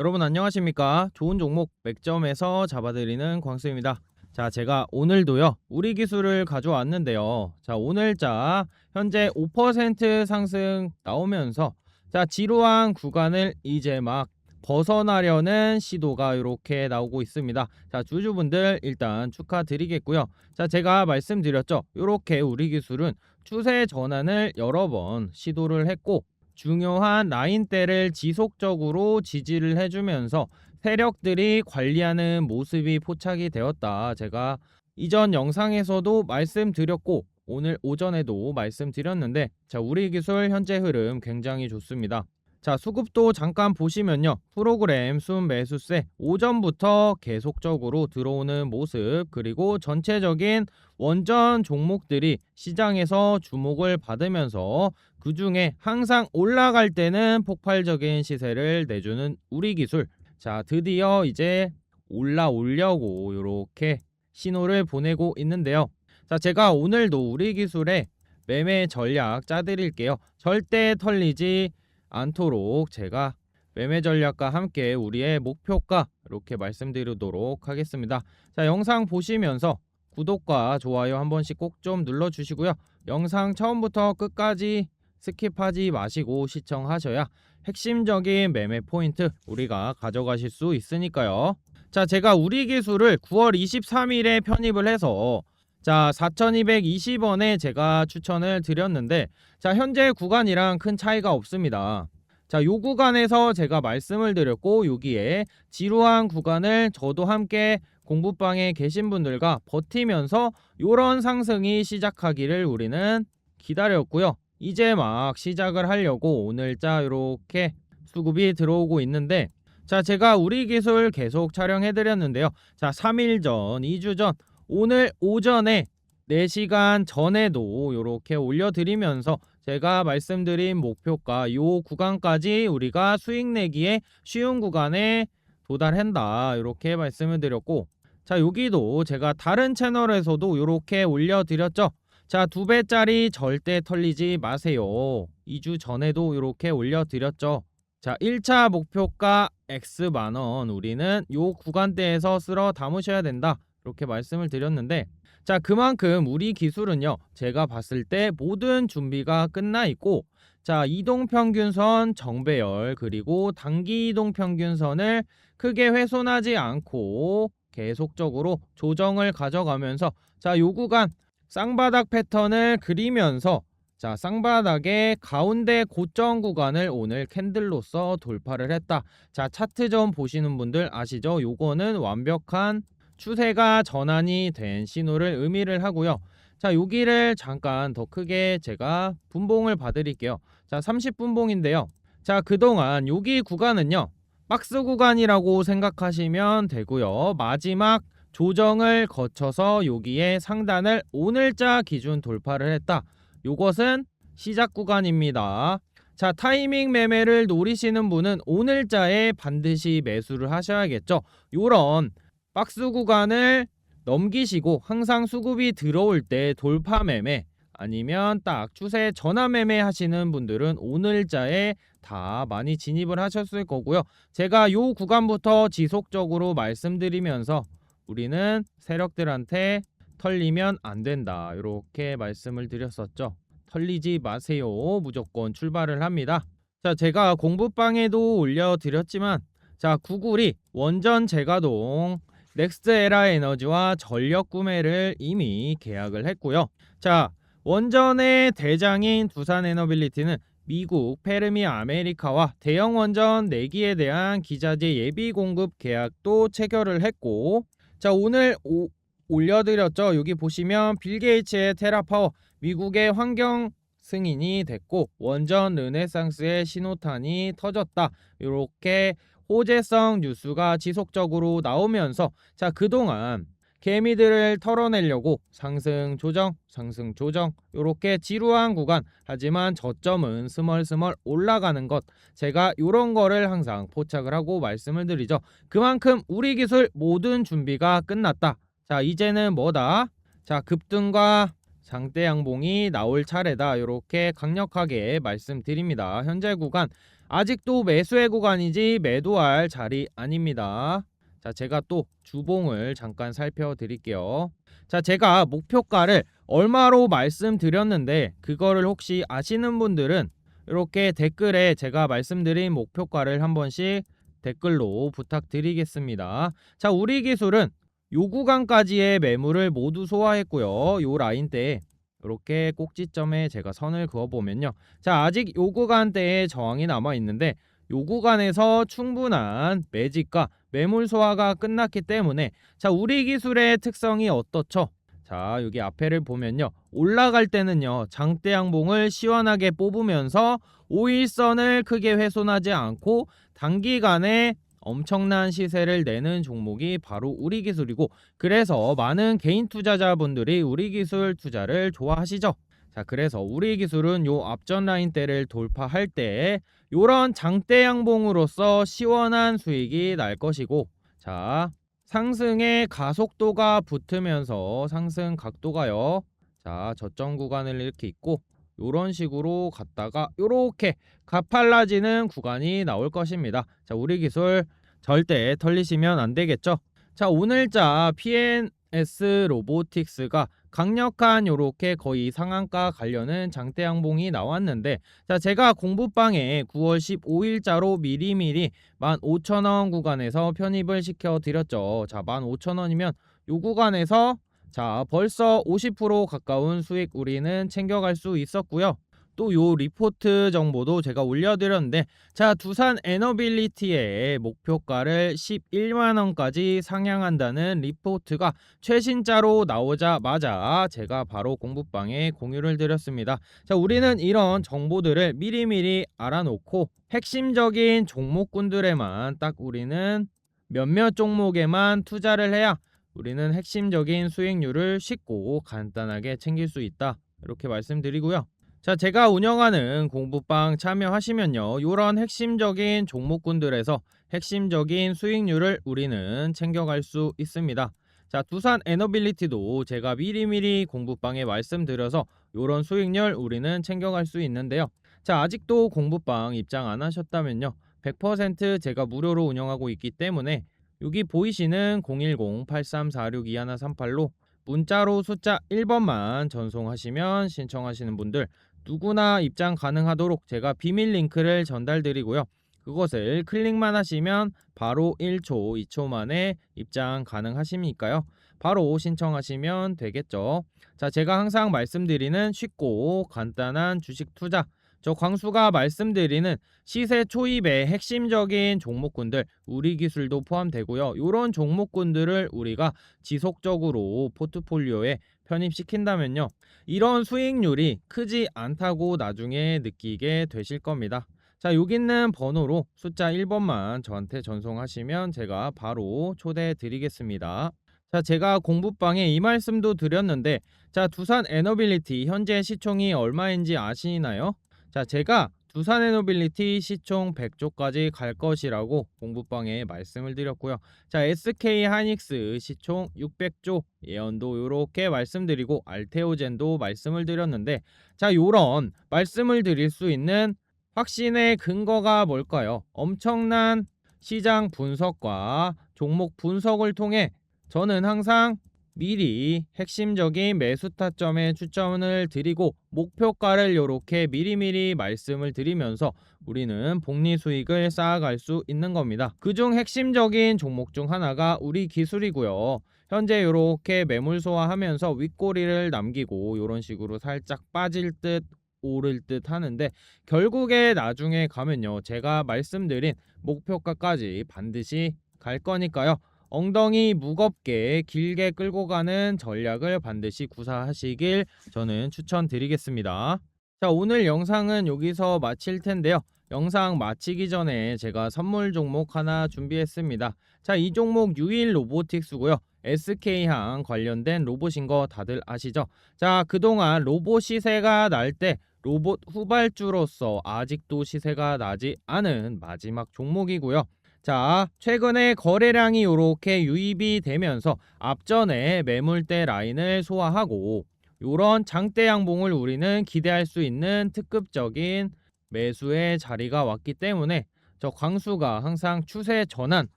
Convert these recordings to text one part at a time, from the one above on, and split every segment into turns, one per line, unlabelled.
여러분 안녕하십니까? 좋은 종목 맥점에서 잡아드리는 광수입니다. 자, 제가 오늘도요, 우리 기술을 가져왔는데요. 자, 오늘자 현재 5% 상승 나오면서 자, 지루한 구간을 이제 막 벗어나려는 시도가 이렇게 나오고 있습니다. 자, 주주분들 일단 축하드리겠고요. 자, 제가 말씀드렸죠. 이렇게 우리 기술은 추세 전환을 여러 번 시도를 했고 중요한 라인대를 지속적으로 지지를 해주면서 세력들이 관리하는 모습이 포착이 되었다. 제가 이전 영상에서도 말씀드렸고 오늘 오전에도 말씀드렸는데 자 우리 기술 현재 흐름 굉장히 좋습니다. 자 수급도 잠깐 보시면요 프로그램 순 매수세 오전부터 계속적으로 들어오는 모습 그리고 전체적인 원전 종목들이 시장에서 주목을 받으면서 그 중에 항상 올라갈 때는 폭발적인 시세를 내주는 우리 기술 자 드디어 이제 올라오려고 이렇게 신호를 보내고 있는데요 자 제가 오늘도 우리 기술의 매매 전략 짜드릴게요 절대 털리지 않도록 제가 매매 전략과 함께 우리의 목표가 이렇게 말씀드리도록 하겠습니다. 자, 영상 보시면서 구독과 좋아요 한 번씩 꼭 좀 눌러 주시고요. 영상 처음부터 끝까지 스킵하지 마시고 시청하셔야 핵심적인 매매 포인트 우리가 가져가실 수 있으니까요. 자, 제가 우리 기술을 9월 23일에 편입을 해서 자, 4,220원에 제가 추천을 드렸는데 자, 현재 구간이랑 큰 차이가 없습니다. 자, 요 구간에서 제가 말씀을 드렸고 여기에 지루한 구간을 저도 함께 공부방에 계신 분들과 버티면서 요런 상승이 시작하기를 우리는 기다렸고요. 이제 막 시작을 하려고 오늘 자 이렇게 수급이 들어오고 있는데 자, 제가 우리 기술 계속 촬영해 드렸는데요. 자, 3일 전, 2주 전 오늘 오전에 4시간 전에도 이렇게 올려드리면서 제가 말씀드린 목표가 요 구간까지 우리가 수익 내기에 쉬운 구간에 도달한다 이렇게 말씀을 드렸고 자 여기도 제가 다른 채널에서도 이렇게 올려드렸죠 자 두 배짜리 절대 털리지 마세요. 2주 전에도 이렇게 올려드렸죠. 자 1차 목표가 X 만 원. 우리는 요 구간대에서 쓸어 담으셔야 된다. 이렇게 말씀을 드렸는데 자 그만큼 우리 기술은요 제가 봤을 때 모든 준비가 끝나 있고 자 이동 평균선 정배열 그리고 단기 이동 평균선을 크게 훼손하지 않고 계속적으로 조정을 가져가면서 자 요 구간 쌍바닥 패턴을 그리면서 자 쌍바닥의 가운데 고점 구간을 오늘 캔들로서 돌파를 했다 자 차트 좀 보시는 분들 아시죠 요거는 완벽한 추세가 전환이 된 신호를 의미를 하고요. 자, 여기를 잠깐 더 크게 제가 분봉을 봐드릴게요. 자, 30분봉인데요. 자, 그동안 여기 구간은요. 박스 구간이라고 생각하시면 되고요. 마지막 조정을 거쳐서 여기에 상단을 오늘자 기준 돌파를 했다. 요것은 시작 구간입니다. 자, 타이밍 매매를 노리시는 분은 오늘자에 반드시 매수를 하셔야겠죠. 요런 박스 구간을 넘기시고 항상 수급이 들어올 때 돌파 매매 아니면 딱 추세 전화 매매 하시는 분들은 오늘자에 다 많이 진입을 하셨을 거고요. 제가 요 구간부터 지속적으로 말씀드리면서 우리는 세력들한테 털리면 안 된다. 이렇게 말씀을 드렸었죠. 털리지 마세요. 무조건 출발을 합니다. 자, 제가 공부방에도 올려드렸지만 자, 구글이 원전 재가동 넥스트 에라 에너지와 전력 구매를 이미 계약을 했고요. 자, 원전의 대장인 두산 에너빌리티는 미국 페르미 아메리카와 대형 원전 4기에 대한 기자재 예비 공급 계약도 체결을 했고 자, 오늘 오, 올려드렸죠. 여기 보시면 빌 게이츠의 테라파워 미국의 환경 승인이 됐고 원전 르네상스의 신호탄이 터졌다. 이렇게 호재성 뉴스가 지속적으로 나오면서 자 그동안 개미들을 털어내려고 상승 조정 상승 조정 이렇게 지루한 구간. 하지만 저점은 스멀스멀 올라가는 것. 제가 이런 거를 항상 포착을 하고 말씀을 드리죠. 그만큼 우리 기술 모든 준비가 끝났다. 자 이제는 뭐다? 자 급등과 장대 양봉이 나올 차례다. 이렇게 강력하게 말씀드립니다. 현재 구간. 아직도 매수의 구간이지 매도할 자리 아닙니다. 자, 제가 또 주봉을 잠깐 살펴드릴게요. 자, 제가 목표가를 얼마로 말씀드렸는데 그거를 혹시 아시는 분들은 이렇게 댓글에 제가 말씀드린 목표가를 한 번씩 댓글로 부탁드리겠습니다. 자, 우리 기술은 요 구간까지의 매물을 모두 소화했고요. 요 라인대에 이렇게 꼭지점에 제가 선을 그어 보면요. 자, 아직 요 구간대에 저항이 남아 있는데 요 구간에서 충분한 매집과 매물 소화가 끝났기 때문에 자, 우리 기술의 특성이 어떻죠? 자, 여기 앞에를 보면요. 올라갈 때는요. 장대 양봉을 시원하게 뽑으면서 5일선을 크게 훼손하지 않고 단기간에 엄청난 시세를 내는 종목이 바로 우리 기술이고 그래서 많은 개인 투자자분들이 우리 기술 투자를 좋아하시죠. 자, 그래서 우리 기술은 요 앞전 라인대를 돌파할 때 요런 장대 양봉으로서 시원한 수익이 날 것이고 자, 상승의 가속도가 붙으면서 상승 각도가요. 자, 저점 구간을 이렇게 있고 요런 식으로 갔다가 요렇게 가팔라지는 구간이 나올 것입니다. 자, 우리 기술 절대 털리시면 안 되겠죠. 자, 오늘자 PNS 로보틱스가 강력한 요렇게 거의 상한가 관련은 장대 양봉이 나왔는데 자, 제가 공부방에 9월 15일자로 미리미리 15,000원 구간에서 편입을 시켜 드렸죠. 자, 15,000원이면 요 구간에서 자, 벌써 50% 가까운 수익 우리는 챙겨갈 수 있었고요. 또 요 리포트 정보도 제가 올려드렸는데 자 두산 에너빌리티의 목표가를 11만원까지 상향한다는 리포트가 최신자로 나오자마자 제가 바로 공부방에 공유를 드렸습니다. 자 우리는 이런 정보들을 미리미리 알아놓고 핵심적인 종목군들에만 딱 우리는 몇몇 종목에만 투자를 해야 우리는 핵심적인 수익률을 쉽고 간단하게 챙길 수 있다. 이렇게 말씀드리고요 자, 제가 운영하는 공부방 참여하시면요. 이런 핵심적인 종목군들에서 핵심적인 수익률을 우리는 챙겨갈 수 있습니다. 자, 두산 에너빌리티도 제가 미리미리 공부방에 말씀드려서 이런 수익률 우리는 챙겨갈 수 있는데요. 자, 아직도 공부방 입장 안 하셨다면요. 100% 제가 무료로 운영하고 있기 때문에 여기 보이시는 010-8346-2138로 문자로 숫자 1번만 전송하시면 신청하시는 분들 누구나 입장 가능하도록 제가 비밀 링크를 전달드리고요. 그것을 클릭만 하시면 바로 1초, 2초 만에 입장 가능하십니까요? 바로 신청하시면 되겠죠. 자, 제가 항상 말씀드리는 쉽고 간단한 주식 투자 저 광수가 말씀드리는 시세 초입의 핵심적인 종목군들 우리 기술도 포함되고요. 이런 종목군들을 우리가 지속적으로 포트폴리오에 편입시킨다면요. 이런 수익률이 크지 않다고 나중에 느끼게 되실 겁니다. 자, 여기 있는 번호로 숫자 1번만 저한테 전송하시면 제가 바로 초대해 드리겠습니다. 자, 제가 공부방에 이 말씀도 드렸는데 자, 두산 에너빌리티 현재 시총이 얼마인지 아시나요? 자, 제가 두산 에너빌리티 시총 100조까지 갈 것이라고 공부방에 말씀을 드렸고요. 자, SK 하이닉스 시총 600조 예언도 이렇게 말씀드리고 알테오젠도 말씀을 드렸는데 자, 요런 말씀을 드릴 수 있는 확신의 근거가 뭘까요? 엄청난 시장 분석과 종목 분석을 통해 저는 항상 미리 핵심적인 매수 타점에 추천을 드리고 목표가를 이렇게 미리미리 말씀을 드리면서 우리는 복리 수익을 쌓아갈 수 있는 겁니다. 그중 핵심적인 종목 중 하나가 우리 기술이고요. 현재 이렇게 매물 소화하면서 윗꼬리를 남기고 이런 식으로 살짝 빠질 듯 오를 듯 하는데 결국에 나중에 가면요 제가 말씀드린 목표가까지 반드시 갈 거니까요 엉덩이 무겁게 길게 끌고 가는 전략을 반드시 구사하시길 저는 추천드리겠습니다. 자, 오늘 영상은 여기서 마칠 텐데요. 영상 마치기 전에 제가 선물 종목 하나 준비했습니다. 자, 이 종목 유일 로보틱스고요. SK항 관련된 로봇인 거 다들 아시죠? 자, 그동안 로봇 시세가 날 때 로봇 후발주로서 아직도 시세가 나지 않은 마지막 종목이고요. 자, 최근에 거래량이 이렇게 유입이 되면서 앞전에 매물대 라인을 소화하고 이런 장대 양봉을 우리는 기대할 수 있는 특급적인 매수의 자리가 왔기 때문에 저 광수가 항상 추세 전환,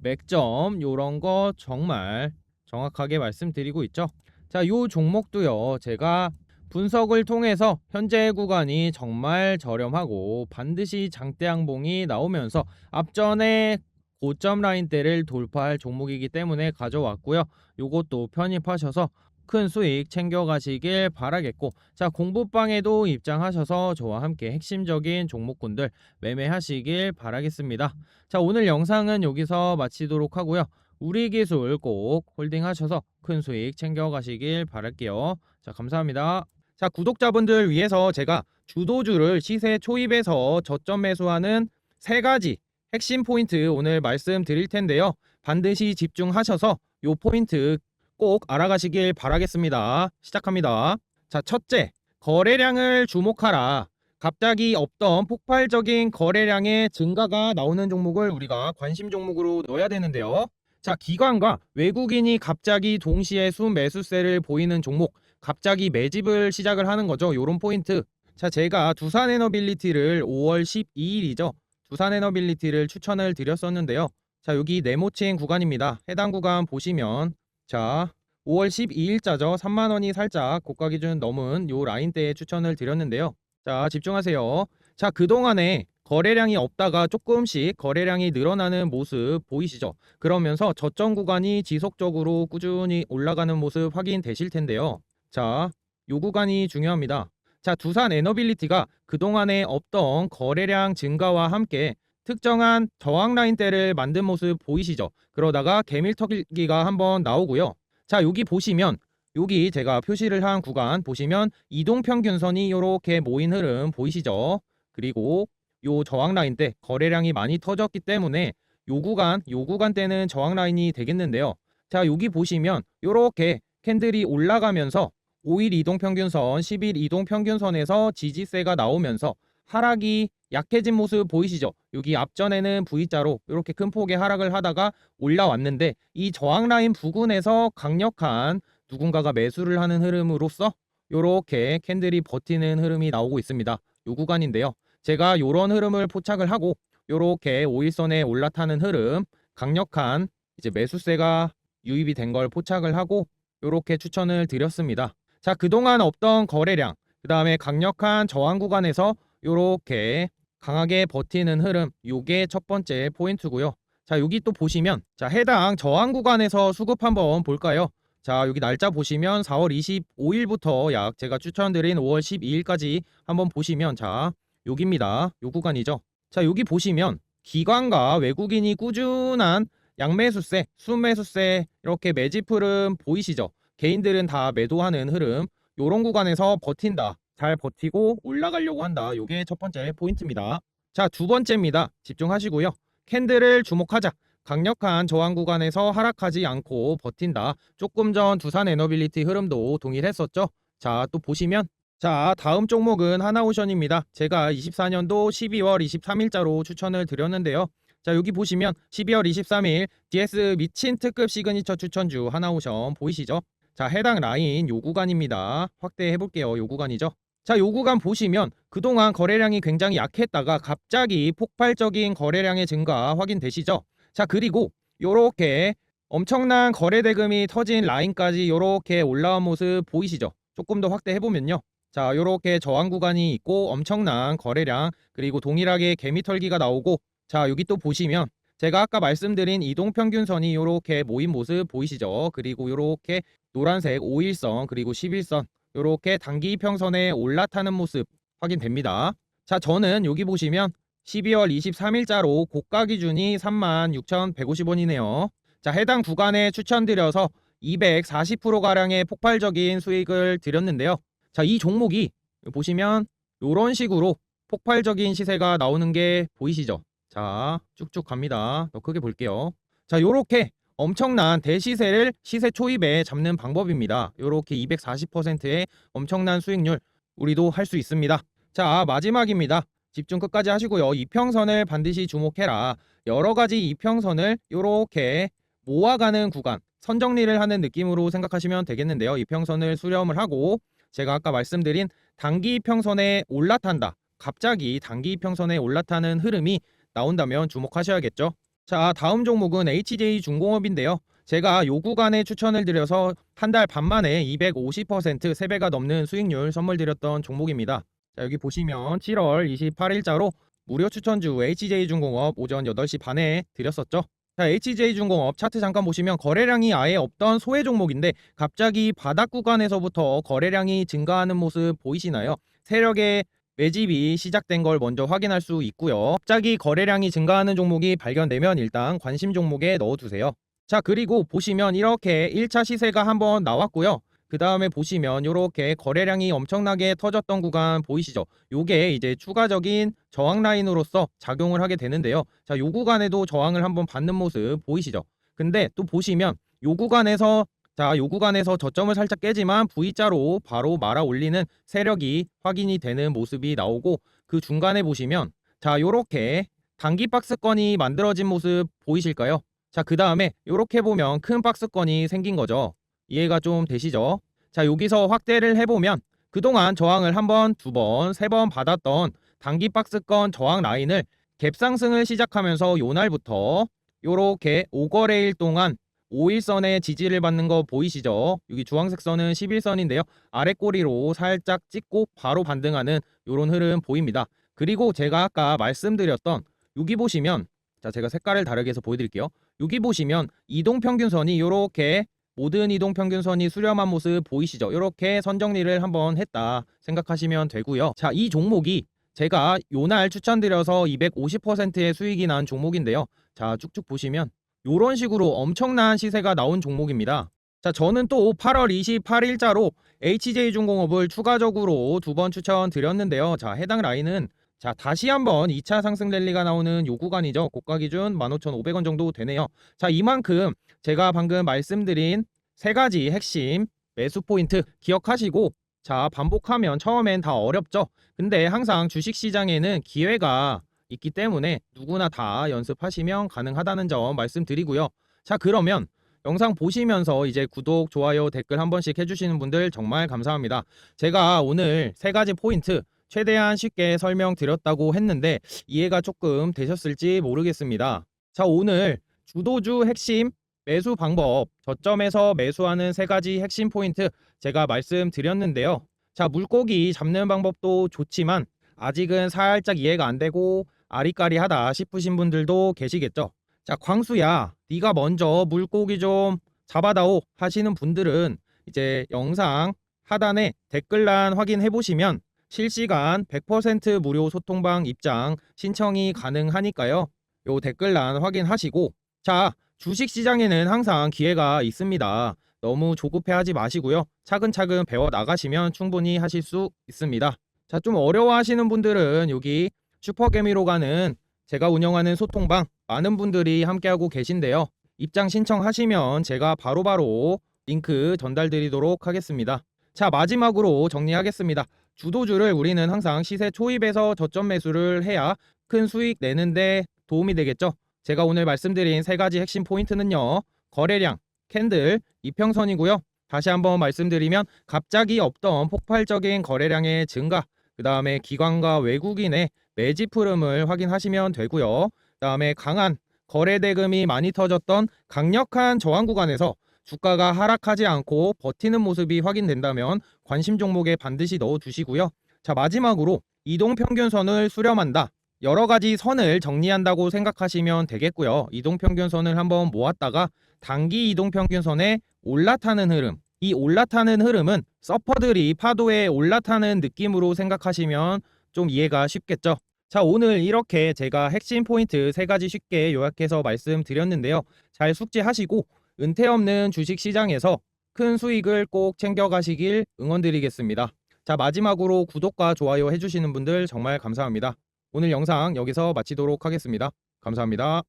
맥점 요런 거 정말 정확하게 말씀드리고 있죠. 자, 요 종목도요. 제가 분석을 통해서 현재 구간이 정말 저렴하고 반드시 장대 항봉이 나오면서 앞전에 고점 라인대를 돌파할 종목이기 때문에 가져왔고요. 요것도 편입하셔서 큰 수익 챙겨가시길 바라겠고 자 공부방에도 입장하셔서 저와 함께 핵심적인 종목군들 매매하시길 바라겠습니다. 자 오늘 영상은 여기서 마치도록 하고요. 우리 기술 꼭 홀딩하셔서 큰 수익 챙겨가시길 바랄게요. 자 감사합니다. 자 구독자분들 위해서 제가 주도주를 시세 초입에서 저점 매수하는 세 가지 핵심 포인트 오늘 말씀드릴 텐데요. 반드시 집중하셔서 요 포인트 꼭 알아가시길 바라겠습니다. 시작합니다. 자, 첫째, 거래량을 주목하라. 갑자기 없던 폭발적인 거래량의 증가가 나오는 종목을 우리가 관심 종목으로 넣어야 되는데요. 자, 기관과 외국인이 갑자기 동시에 순매수세를 보이는 종목, 갑자기 매집을 시작을 하는 거죠. 요런 포인트. 자, 제가 두산 에너빌리티를 5월 12일이죠. 두산 에너빌리티를 추천을 드렸었는데요. 자, 여기 네모칭 구간입니다. 해당 구간 보시면 자, 5월 12일자죠. 3만 원이 살짝 고가 기준 넘은 요 라인대에 추천을 드렸는데요. 자, 집중하세요. 자, 그동안에 거래량이 없다가 조금씩 거래량이 늘어나는 모습 보이시죠? 그러면서 저점 구간이 지속적으로 꾸준히 올라가는 모습 확인되실 텐데요. 자, 요 구간이 중요합니다. 자, 두산 에너빌리티가 그동안에 없던 거래량 증가와 함께 특정한 저항 라인대를 만든 모습 보이시죠? 그러다가 개밀터기가 한번 나오고요. 자, 여기 보시면 여기 제가 표시를 한 구간 보시면 이동 평균선이 이렇게 모인 흐름 보이시죠? 그리고 요 저항 라인대 거래량이 많이 터졌기 때문에 요 구간 요 구간대는 저항 라인이 되겠는데요. 자, 여기 보시면 이렇게 캔들이 올라가면서 5일 이동 평균선, 10일 이동 평균선에서 지지세가 나오면서 하락이 약해진 모습 보이시죠? 여기 앞전에는 V자로 이렇게 큰 폭의 하락을 하다가 올라왔는데 이 저항 라인 부근에서 강력한 누군가가 매수를 하는 흐름으로써 이렇게 캔들이 버티는 흐름이 나오고 있습니다. 요 구간인데요. 제가 이런 흐름을 포착을 하고 이렇게 5일선에 올라타는 흐름 강력한 이제 매수세가 유입이 된 걸 포착을 하고 이렇게 추천을 드렸습니다. 자, 그동안 없던 거래량, 그 다음에 강력한 저항 구간에서 이렇게 강하게 버티는 흐름, 요게 첫 번째 포인트고요. 자, 여기 또 보시면 자, 해당 저항 구간에서 수급 한번 볼까요? 자, 여기 날짜 보시면 4월 25일부터 약 제가 추천드린 5월 12일까지 한번 보시면 자, 여기입니다. 요 구간이죠. 자, 여기 보시면 기관과 외국인이 꾸준한 양매수세, 순매수세 이렇게 매집 흐름 보이시죠? 개인들은 다 매도하는 흐름. 요런 구간에서 버틴다. 잘 버티고 올라가려고 한다. 요게 첫 번째 포인트입니다. 자, 두 번째입니다. 집중하시고요. 캔들을 주목하자. 강력한 저항 구간에서 하락하지 않고 버틴다. 조금 전 두산 에너빌리티 흐름도 동일했었죠. 자, 또 보시면 자, 다음 종목은 하나오션입니다. 제가 24년도 12월 23일자로 추천을 드렸는데요. 자, 여기 보시면 12월 23일 DS 미친 특급 시그니처 추천주 하나오션 보이시죠? 자, 해당 라인 요 구간입니다. 확대해 볼게요. 요 구간이죠. 자, 요 구간 보시면 그동안 거래량이 굉장히 약했다가 갑자기 폭발적인 거래량의 증가 확인되시죠? 자, 그리고 요렇게 엄청난 거래 대금이 터진 라인까지 요렇게 올라온 모습 보이시죠? 조금 더 확대해 보면요. 자, 요렇게 저항 구간이 있고 엄청난 거래량 그리고 동일하게 개미털기가 나오고 자, 여기 또 보시면 제가 아까 말씀드린 이동 평균선이 이렇게 모인 모습 보이시죠? 그리고 이렇게 노란색 5일선 그리고 11선 이렇게 단기 이평선에 올라타는 모습 확인됩니다. 자, 저는 여기 보시면 12월 23일자로 고가 기준이 36,150원이네요. 자, 해당 구간에 추천드려서 240%가량의 폭발적인 수익을 드렸는데요. 자, 이 종목이 보시면 이런 식으로 폭발적인 시세가 나오는 게 보이시죠? 자, 쭉쭉 갑니다. 더 크게 볼게요. 자, 요렇게 엄청난 대시세를 시세 초입에 잡는 방법입니다. 요렇게 240%의 엄청난 수익률 우리도 할 수 있습니다. 자, 마지막입니다. 집중 끝까지 하시고요. 이평선을 반드시 주목해라. 여러 가지 이평선을 요렇게 모아가는 구간, 선정리를 하는 느낌으로 생각하시면 되겠는데요. 이평선을 수렴을 하고 제가 아까 말씀드린 단기 이평선에 올라탄다. 갑자기 단기 이평선에 올라타는 흐름이 나온다면 주목하셔야겠죠. 자, 다음 종목은 HJ 중공업인데요. 제가 요 구간에 추천을 드려서 한 달 반 만에 250% 3배가 넘는 수익률 선물 드렸던 종목입니다. 자, 여기 보시면 7월 28일자로 무료 추천주 HJ중공업 오전 8시 반에 드렸었죠. 자, HJ중공업 차트 잠깐 보시면 거래량이 아예 없던 소외 종목인데 갑자기 바닥 구간에서부터 거래량이 증가하는 모습 보이시나요? 세력의 매집이 시작된 걸 먼저 확인할 수 있고요. 갑자기 거래량이 증가하는 종목이 발견되면 일단 관심 종목에 넣어두세요. 자, 그리고 보시면 이렇게 1차 시세가 한번 나왔고요. 그 다음에 보시면 이렇게 거래량이 엄청나게 터졌던 구간 보이시죠? 요게 이제 추가적인 저항 라인으로서 작용을 하게 되는데요. 자, 요 구간에도 저항을 한번 받는 모습 보이시죠? 근데 또 보시면 요 구간에서 자, 요 구간에서 저점을 살짝 깨지만 V자로 바로 말아 올리는 세력이 확인이 되는 모습이 나오고 그 중간에 보시면 자, 요렇게 단기 박스권이 만들어진 모습 보이실까요? 자, 그 다음에 요렇게 보면 큰 박스권이 생긴 거죠. 이해가 좀 되시죠? 자, 여기서 확대를 해보면 그동안 저항을 한 번, 두 번, 세 번 받았던 단기 박스권 저항 라인을 갭 상승을 시작하면서 요날부터 요렇게 5거래일 동안 5일선의 지지를 받는 거 보이시죠? 여기 주황색 선은 11선인데요. 아래 꼬리로 살짝 찍고 바로 반등하는 요런 흐름 보입니다. 그리고 제가 아까 말씀드렸던 여기 보시면 자 제가 색깔을 다르게 해서 보여드릴게요. 여기 보시면 이동평균선이 요렇게 모든 이동평균선이 수렴한 모습 보이시죠? 이렇게 선정리를 한번 했다 생각하시면 되고요. 자, 이 종목이 제가 요날 추천드려서 250%의 수익이 난 종목인데요. 자, 쭉쭉 보시면 요런 식으로 엄청난 시세가 나온 종목입니다. 자, 저는 또 8월 28일자로 HJ중공업을 추가적으로 두 번 추천 드렸는데요. 자, 해당 라인은 자, 다시 한번 2차 상승 랠리가 나오는 요 구간이죠. 고가 기준 15,500원 정도 되네요. 자, 이만큼 제가 방금 말씀드린 세 가지 핵심 매수 포인트 기억하시고 자, 반복하면 처음엔 다 어렵죠. 근데 항상 주식 시장에는 기회가 있기 때문에 누구나 다 연습하시면 가능하다는 점 말씀드리고요. 자, 그러면 영상 보시면서 이제 구독, 좋아요, 댓글 한 번씩 해주시는 분들 정말 감사합니다. 제가 오늘 세 가지 포인트 최대한 쉽게 설명드렸다고 했는데 이해가 조금 되셨을지 모르겠습니다. 자, 오늘 주도주 핵심 매수 방법, 저점에서 매수하는 세 가지 핵심 포인트 제가 말씀드렸는데요. 자, 물고기 잡는 방법도 좋지만 아직은 살짝 이해가 안 되고 아리까리하다 싶으신 분들도 계시겠죠. 자, 광수야, 네가 먼저 물고기 좀 잡아다오 하시는 분들은 이제 영상 하단에 댓글란 확인해 보시면 실시간 100% 무료 소통방 입장 신청이 가능하니까요. 요 댓글란 확인하시고 자, 주식 시장에는 항상 기회가 있습니다. 너무 조급해하지 마시고요. 차근차근 배워 나가시면 충분히 하실 수 있습니다. 자, 좀 어려워하시는 분들은 여기 슈퍼개미로 가는 제가 운영하는 소통방 많은 분들이 함께하고 계신데요. 입장 신청하시면 제가 바로 바로 링크 전달드리도록 하겠습니다. 자, 마지막으로 정리하겠습니다. 주도주를 우리는 항상 시세 초입에서 저점 매수를 해야 큰 수익 내는데 도움이 되겠죠. 제가 오늘 말씀드린 세 가지 핵심 포인트는요. 거래량, 캔들, 이평선이고요. 다시 한번 말씀드리면 갑자기 없던 폭발적인 거래량의 증가, 그 다음에 기관과 외국인의 매집 흐름을 확인하시면 되고요. 그 다음에 강한 거래 대금이 많이 터졌던 강력한 저항 구간에서 주가가 하락하지 않고 버티는 모습이 확인된다면 관심 종목에 반드시 넣어 두시고요. 자, 마지막으로 이동 평균선을 수렴한다. 여러 가지 선을 정리한다고 생각하시면 되겠고요. 이동 평균선을 한번 모았다가 단기 이동 평균선에 올라타는 흐름. 이 올라타는 흐름은 서퍼들이 파도에 올라타는 느낌으로 생각하시면 좀 이해가 쉽겠죠. 자, 오늘 이렇게 제가 핵심 포인트 세 가지 쉽게 요약해서 말씀드렸는데요. 잘 숙지하시고 은퇴 없는 주식 시장에서 큰 수익을 꼭 챙겨가시길 응원드리겠습니다. 자, 마지막으로 구독과 좋아요 해주시는 분들 정말 감사합니다. 오늘 영상 여기서 마치도록 하겠습니다. 감사합니다.